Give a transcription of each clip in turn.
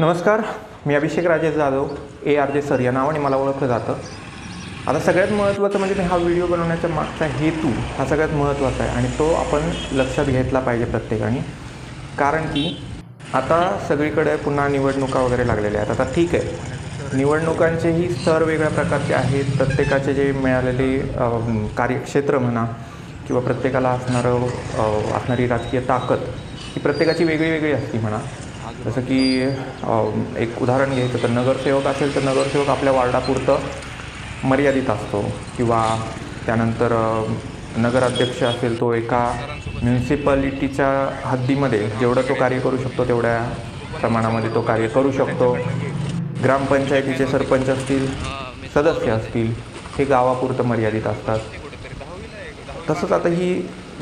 नमस्कार मी Abhishek Rajesh Jadhav A R J sir या नावाने मला ओळखलं जातं. आता सगळ्यात महत्त्वाचं म्हणजे मी हा व्हिडिओ बनवण्याचा मागचा हेतू हा सगळ्यात महत्त्वाचा आहे आणि तो आपण लक्षात घेतला पाहिजे प्रत्येकाने. कारण की आता सगळीकडे पुन्हा निवडणुका वगैरे लागलेल्या आहेत. आता ठीक आहे. निवडणुकांचेही स्तर वेगळ्या प्रकारचे आहेत. प्रत्येकाचे जे मिळालेले कार्यक्षेत्र म्हणा किंवा प्रत्येकाला असणारं असणारी राजकीय ताकद ही प्रत्येकाची वेगळी वेगळी असती म्हणा. जसं की एक उदाहरण घ्यायचं तर नगरसेवक असेल तर नगरसेवक आपल्या वार्डापुरतं मर्यादित असतो. किंवा त्यानंतर नगराध्यक्ष असेल तो एका म्युन्सिपॅलिटीच्या हद्दीमध्ये जेवढं तो कार्य करू शकतो तेवढ्या प्रमाणामध्ये तो कार्य करू शकतो. ग्रामपंचायतीचे सरपंच असतील सदस्य असतील हे गावापुरतं मर्यादित असतात. तसंच आता ही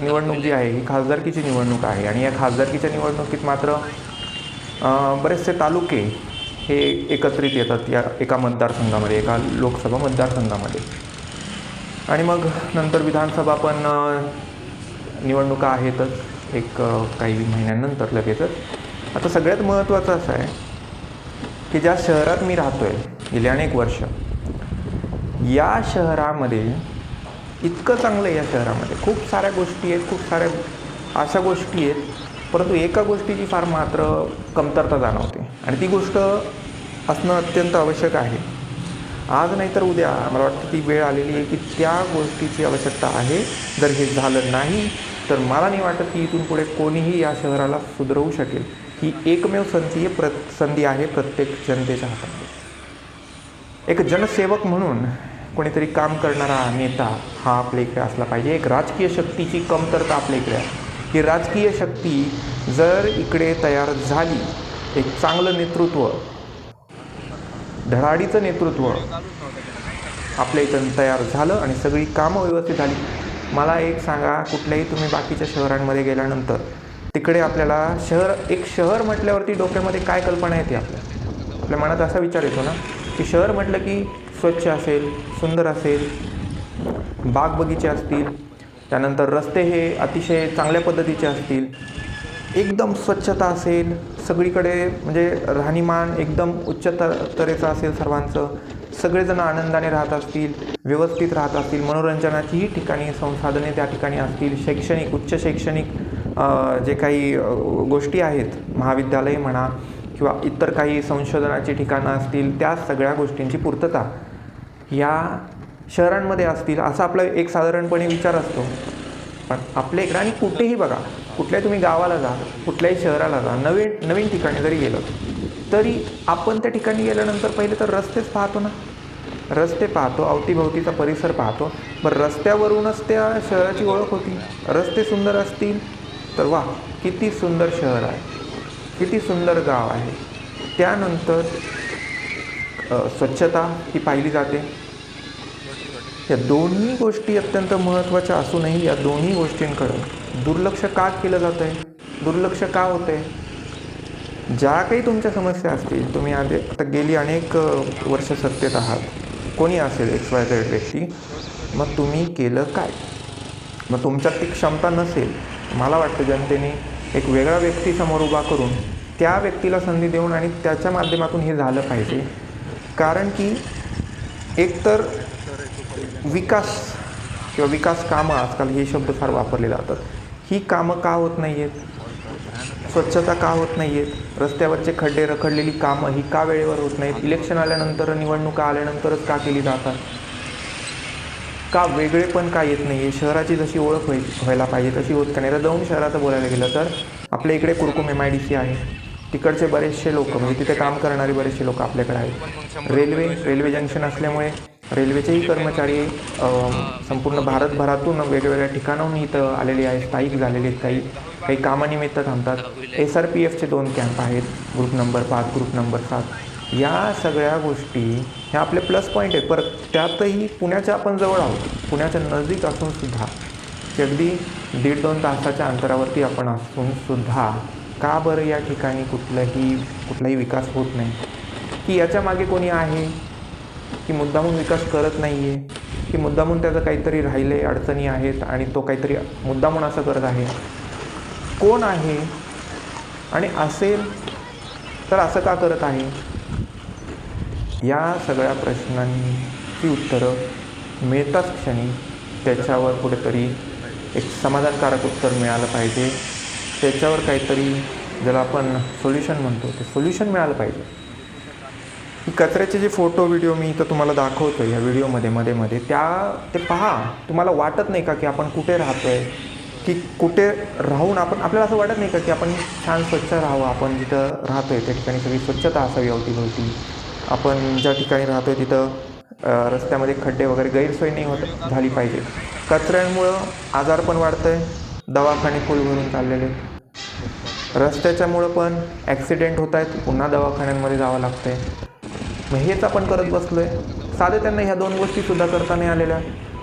निवडणूक जी आहे ही खासदारकीची निवडणूक आहे. आणि या खासदारकीच्या निवडणुकीत मात्र बरेचसे तालुके हे एकत्रित येतात या एका मतदारसंघामध्ये एका लोकसभा मतदारसंघामध्ये. आणि मग नंतर विधानसभा पण निवडणुका आहेतच एक काही महिन्यांनंतर लगेचच. आता सगळ्यात महत्त्वाचं असं आहे की ज्या शहरात मी राहतो आहे गेली अनेक वर्ष या शहरामध्ये इतकं चांगलं आहे या शहरामध्ये. खूप साऱ्या गोष्टी आहेत खूप साऱ्या अशा गोष्टी आहेत परंतु एका गोष्टीची फार मात्र कमतरता जाणवते. आणि ती गोष्ट असणं अत्यंत आवश्यक आहे. आज नाही तर उद्या मला वाटतं ती वेळ आलेली आहे की त्या गोष्टीची आवश्यकता आहे. जर हे झालं नाही तर मला नाही वाटत की इथून पुढे कोणीही या शहराला सुधरवू शकेल. ही एकमेव संधी प्र संधी आहे प्रत्येक जनतेच्या हातामध्ये. एक जनसेवक म्हणून कोणीतरी काम करणारा नेता हा आपल्या इकडे असला पाहिजे. एक राजकीय शक्तीची कमतरता आपल्या इकडे आहे. ही राजकीय शक्ती जर इकडे तयार झाली एक चांगलं नेतृत्व धडाडीचं नेतृत्व आपल्या इथं तयार झालं आणि सगळी कामं व्यवस्थित झाली. मला एक सांगा कुठल्याही तुम्ही बाकीच्या शहरांमध्ये गेल्यानंतर तिकडे आपल्याला शहर एक शहर म्हटल्यावरती डोक्यामध्ये काय कल्पना येते आपल्या? आपल्या मनात असा विचार येतो ना की शहर म्हटलं की स्वच्छ असेल सुंदर असेल बाग बगीचे असतील त्यानंतर रस्ते हे अतिशय चांगल्या पद्धतीचे असतील. एकदम स्वच्छता असेल सगळीकडे म्हणजे राहणीमान एकदम उच्च त तरेचं असेल सर्वांचं. सगळेजण आनंदाने राहत असतील व्यवस्थित राहत असतील मनोरंजनाचीही ठिकाणी संसाधने त्या ठिकाणी असतील. शैक्षणिक उच्च शैक्षणिक जे काही गोष्टी आहेत महाविद्यालय म्हणा किंवा इतर काही संशोधनाची ठिकाणं असतील त्या सगळ्या गोष्टींची पूर्तता. या शहरांमध्ये असतील असा आपला एक साधारणपणे विचार असतो. पण आपल्या इकडं आणि कुठेही बघा कुठल्याही तुम्ही गावाला जा कुठल्याही शहराला जा नवीन नवीन ठिकाणी जरी गेलो तरी आपण त्या ठिकाणी गेल्यानंतर पहिले तर रस्तेच पाहतो ना. रस्ते पाहतो अवतीभोवतीचा परिसर पाहतो. पण रस्त्यावरूनच त्या शहराची ओळख होती. रस्ते सुंदर असतील तर वा किती सुंदर शहर आहे. किती सुंदर गाव आहे. त्यानंतर स्वच्छता ही पाहिली जाते. या दोन्ही गोष्टी अत्यंत महत्त्वाच्या असूनही या दोन्ही गोष्टींकडं दुर्लक्ष का केलं जातं आहे दुर्लक्ष का होतं आहे ज्या काही तुमच्या समस्या असतील तुम्ही आधी आता गेली अनेक वर्ष सत्तेत आहात. कोणी असेल एक्स वाय झेड व्यक्ती? मग तुम्ही केलं काय? मग तुमच्यात ती क्षमता नसेल. मला वाटतं जनतेने एक वेगळा व्यक्ती समोर उभा करून त्या व्यक्तीला संधी देऊन आणि त्याच्या माध्यमातून हे झालं पाहिजे. कारण की एकतर विकास किंवा विकास कामं आजकाल हे शब्द फार वापरले जातात. ही कामं का होत नाही आहेत स्वच्छता का होत नाही आहेत रस्त्यावरचे खड्डे रखडलेली कामं ही का वेळेवर होत नाहीत? इलेक्शन आल्यानंतर निवडणुका आल्यानंतरच का केली जातात? का वेगळेपण का येत नाही आहे शहराची जशी ओळख होईल व्हायला पाहिजे तशी होत का नाही? तर जाऊन शहराचं बोलायला गेलं तर? आपल्या इकडे Kurkum M I D C आहे. तिकडचे बरेचसे लोक म्हणजे तिथे काम करणारे बरेचसे लोक आपल्याकडे आहेत. रेल्वे रेल्वे जंक्शन असल्यामुळे रेल्वेचेही कर्मचारी संपूर्ण भारतभरातून वेगवेगळ्या ठिकाणाहून इथं आलेले आहेत स्थायिक झालेले आहेत. काही काही कामानिमित्त थांबतात. एस आर पी एफचे दोन कॅम्प आहेत. ग्रुप नंबर पाच ग्रुप नंबर सात. या सगळ्या गोष्टी ह्या आपले प्लस पॉईंट आहेत. पर त्यातही पुण्याच्या आपण जवळ आहोत. पुण्याच्या नजदीक असूनसुद्धा की अगदी दीड दोन तासाच्या अंतरावरती आपण असूनसुद्धा का बरं या ठिकाणी कुठलंही कुठलाही विकास होत नाही? की याच्या मागे कोणी आहे? की मुद्दामून विकास करत नाही आहे की मुद्दामून त्याचं काहीतरी राहिले अडचणी आहेत आणि तो काहीतरी मुद्दामून असं करत आहे. कोण आहे? आणि असेल तर असं का करत आहे? या सगळ्या प्रश्नांची उत्तरं मिळताच क्षणी त्याच्यावर कुठेतरी एक समाधानकारक उत्तर मिळालं पाहिजे. त्याच्यावर काहीतरी ज्याला आपण सोल्युशन म्हणतो ते सोल्युशन मिळालं पाहिजे. कचऱ्याचे जे फोटो व्हिडिओ मी इथं तुम्हाला दाखवतो या व्हिडिओमध्ये मध्ये मध्ये त्या ते पहा. तुम्हाला वाटत नाही का की आपण कुठे राहतो आहे की कुठे राहून आपण आपल्याला असं वाटत नाही का की आपण छान स्वच्छ राहावं आपण जिथं राहतो आहे त्या ठिकाणी सगळी स्वच्छता असावी अवतीभवती आपण ज्या ठिकाणी राहतो आहे तिथं रस्त्यामध्ये खड्डे वगैरे गैरसोय नाही होत झाली पाहिजे. कचऱ्यांमुळं आजार पण वाढतं आहे दवाखाने फुल भरून चाललेले रस्त्याच्यामुळं पण ॲक्सिडेंट होत आहेत पुन्हा दवाखान्यांमध्ये जावं लागतं आहे मग हेच आपण करत बसलो आहे साधे त्यांना ह्या दोन गोष्टीसुद्धा करता नाही आलेल्या.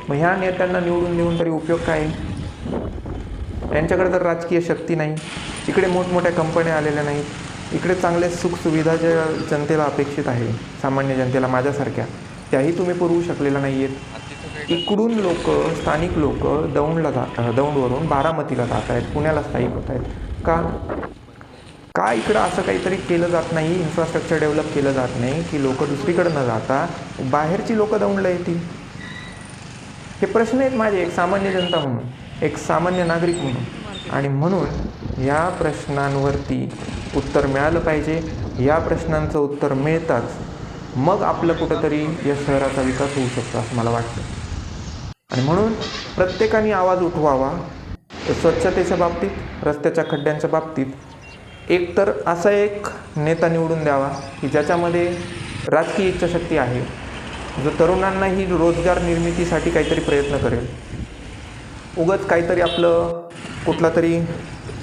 मग ह्या नेत्यांना निवडून देऊन तरी उपयोग काय? त्यांच्याकडे यांच्याकडे तर राजकीय शक्ती नाही. इकडे मोठमोठ्या कंपन्या आलेल्या नाहीत. इकडे चांगले सुखसुविधा ज्या जनतेला अपेक्षित आहे सामान्य जनतेला माझ्यासारख्या त्याही तुम्ही पुरवू शकलेल्या नाही आहेत इकडून लोक स्थानिक लोक दौंडला जात दौंडवरून बारामतीला जात आहेत पुण्याला स्थायिक होत आहेत. का? का इकडं असं काहीतरी केलं जात नाही इन्फ्रास्ट्रक्चर डेव्हलप केलं जात नाही की लोक दुसरीकडं न जाता बाहेरची लोक दौंडला येतील? हे प्रश्न आहेत माझे एक सामान्य जनता म्हणून एक सामान्य नागरिक म्हणून. आणि म्हणून या प्रश्नांवरती उत्तर मिळालं पाहिजे. या प्रश्नांचं उत्तर मिळताच मग आपलं कुठंतरी या शहराचा विकास होऊ शकतो असं मला वाटतं. आणि म्हणून प्रत्येकाने आवाज उठवावा स्वच्छतेच्या बाबतीत रस्त्याच्या खड्ड्यांच्या बाबतीत एक तर असा एक नेता निवडून द्यावा की ज्याच्यामध्ये राजकीय इच्छाशक्ती आहे जो तरुणांनाही रोजगार निर्मितीसाठी काहीतरी प्रयत्न करेल. उगच काहीतरी आपलं कुठला तरी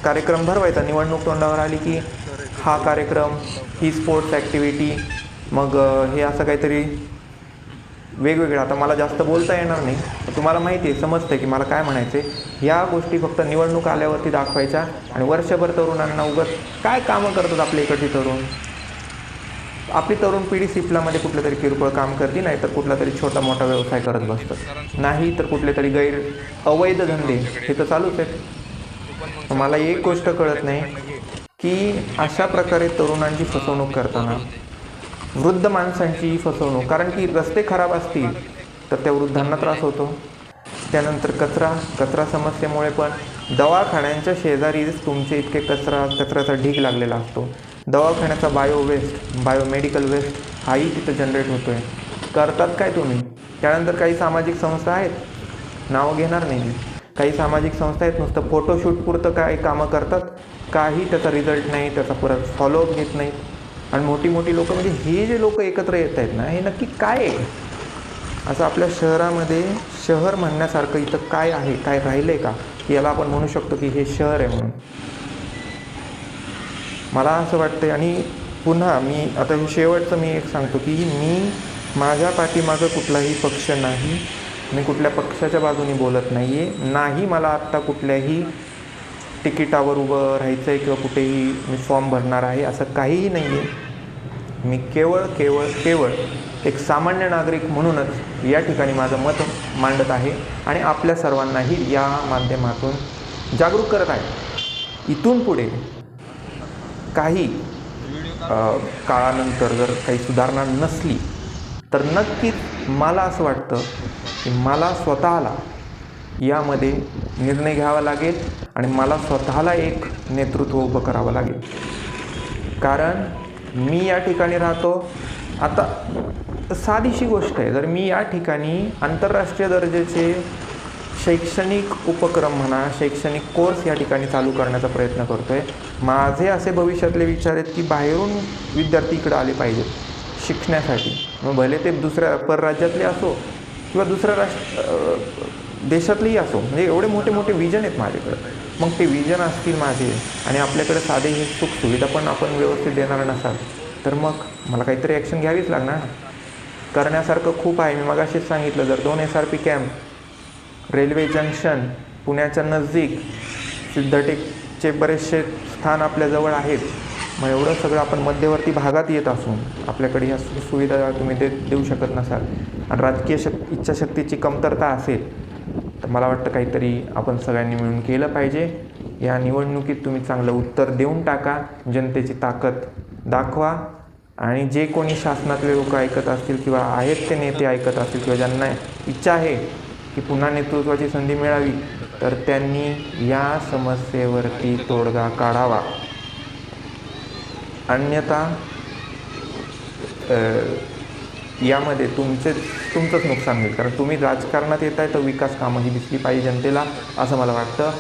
कार्यक्रम भरवायचा. निवडणूक तोंडावर आली की हा कार्यक्रम ही स्पोर्ट्स ॲक्टिव्हिटी मग हे असं काहीतरी वेगवेगळं. आता मला जास्त बोलता येणार नाही. तुम्हाला माहिती आहे समजतं की मला काय म्हणायचं आहे या गोष्टी फक्त निवडणूक आल्यावरती दाखवायच्या आणि वर्षभर तरुणांना उगत काय कामं करतात आपल्या इकडची तरुण? आपली तरुण पिढी सिपलामध्ये कुठलं तरी किरकोळ काम करते नाही तर कुठला तरी छोटा मोठा व्यवसाय करत बसतात. नाही तर कुठले तरी गैर अवैध धंदे. हे तर चालूच आहेत. मला एक गोष्ट कळत नाही की अशा प्रकारे तरुणांची फसवणूक करताना वृद्ध माणसांची फसवणूक कारण की रस्ते खराब असतील तर त्या वृद्धांना त्रास होतो. त्यानंतर कचरा कचरा समस्येमुळे पण दवाखान्यांच्या शेजारीच तुमचे इतके कचरा कचऱ्याचा ढीग लागलेला असतो. दवाखान्याचा बायो वेस्ट बायोमेडिकल वेस्ट हाही तिथं जनरेट होतो आहे करतात काय तुम्ही? त्यानंतर काही सामाजिक संस्था आहेत? नावं घेणार नाही काही सामाजिक संस्था आहेत? नुसतं फोटोशूटपुरतं काय कामं करतात? काही त्याचा रिझल्ट नाही त्याचा परत फॉलोअप घेत नाहीत. आणि मोठी मोठी लोकं म्हणजे हे जे लोक एकत्र येत आहेत ना हे नक्की काय आहे? असं आपल्या शहरामध्ये शहर म्हणण्यासारखं इथं काय आहे काय राहिलं आहे का? की याला आपण म्हणू शकतो की हे शहर आहे म्हणून. मला असं वाटतं आणि पुन्हा मी आता हे शेवटचं मी एक सांगतो की मी माझ्या पाठीमागं कुठलाही पक्ष नाही मी कुठल्या पक्षाच्या बाजूने बोलत नाही आहे नाही मला आत्ता कुठल्याही तिकिटावर उभं राहायचं आहे किंवा कुठेही मी फॉर्म भरणार आहे असं काहीही नाही आहे मी केवळ केवळ केवळ एक सामान्य नागरिक म्हणूनच या ठिकाणी माझं मत मांडत आहे आणि आपल्या सर्वांनाही या माध्यमातून जागरूक करत आहे. इथून पुढे काही काळानंतर जर काही सुधारणा नसली तर नक्कीच मला असं वाटतं की मला स्वतःला यामध्ये निर्णय घ्यावा लागेल आणि मला स्वतःला एक नेतृत्व उभं करावं लागेल. कारण मी या ठिकाणी राहतो. आता साधीशी गोष्ट आहे. जर मी या ठिकाणी आंतरराष्ट्रीय दर्जाचे शैक्षणिक उपक्रम म्हणा शैक्षणिक कोर्स या ठिकाणी चालू करण्याचा प्रयत्न करतो आहे माझे असे भविष्यातले विचार आहेत की बाहेरून विद्यार्थी इकडं आले पाहिजेत शिकण्यासाठी. मग भले ते दुसऱ्या परराज्यातले असो किंवा दुसऱ्या राष्ट्र देशातलेही असो म्हणजे एवढे मोठे मोठे विजन आहेत माझ्याकडं. मग ते विजन असतील माझे आणि आपल्याकडे साधे हे सुखसुविधा पण आपण व्यवस्थित देणार नसाल तर मग मला काहीतरी ॲक्शन घ्यावीच लागणार ना. करण्यासारखं खूप आहे. मी मगाशीच सांगितलं जर दोन S R P camp railway junction पुण्याच्या नजदीक सिद्धटेकचे बरेचसे स्थान आपल्याजवळ आहेत. मग एवढं सगळं आपण मध्यवर्ती भागात येत असून आपल्याकडे ह्या सु सुविधा तुम्ही दे देऊ शकत नसाल. आणि राजकीय शक् इच्छाशक्तीची कमतरता असेल तर मला वाटतं काहीतरी आपण सगळ्यांनी मिळून केलं पाहिजे. या निवडणुकीत तुम्ही चांगलं उत्तर देऊन टाका. जनतेची ताकद दाखवा. आणि जे कोणी शासनातले लोक ऐकत असतील किंवा आहेत ते नेते ऐकत असतील किंवा ज्यांना इच्छा आहे की पुन्हा नेतृत्वाची संधी मिळावी तर त्यांनी या समस्येवरती तोडगा काढावा. अन्यथा यामध्ये तुमचे तुमचंच नुकसान होईल. कारण तुम्ही राजकारणात येत आहे तर विकास कामं ही दिसली पाहिजे जनतेला असं मला वाटतं.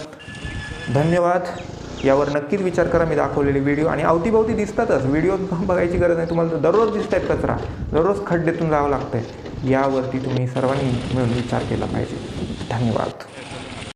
धन्यवाद. यावर नक्कीच विचार करा मी दाखवलेले व्हिडिओ आणि अवतीभवती दिसतातच. व्हिडिओ बघायची गरज नाही. तुम्हाला दररोज दिसत आहेत कचरा. दररोज खड्डेतून जावं लागतंय. यावरती तुम्ही सर्वांनी मिळून विचार केला पाहिजे. धन्यवाद.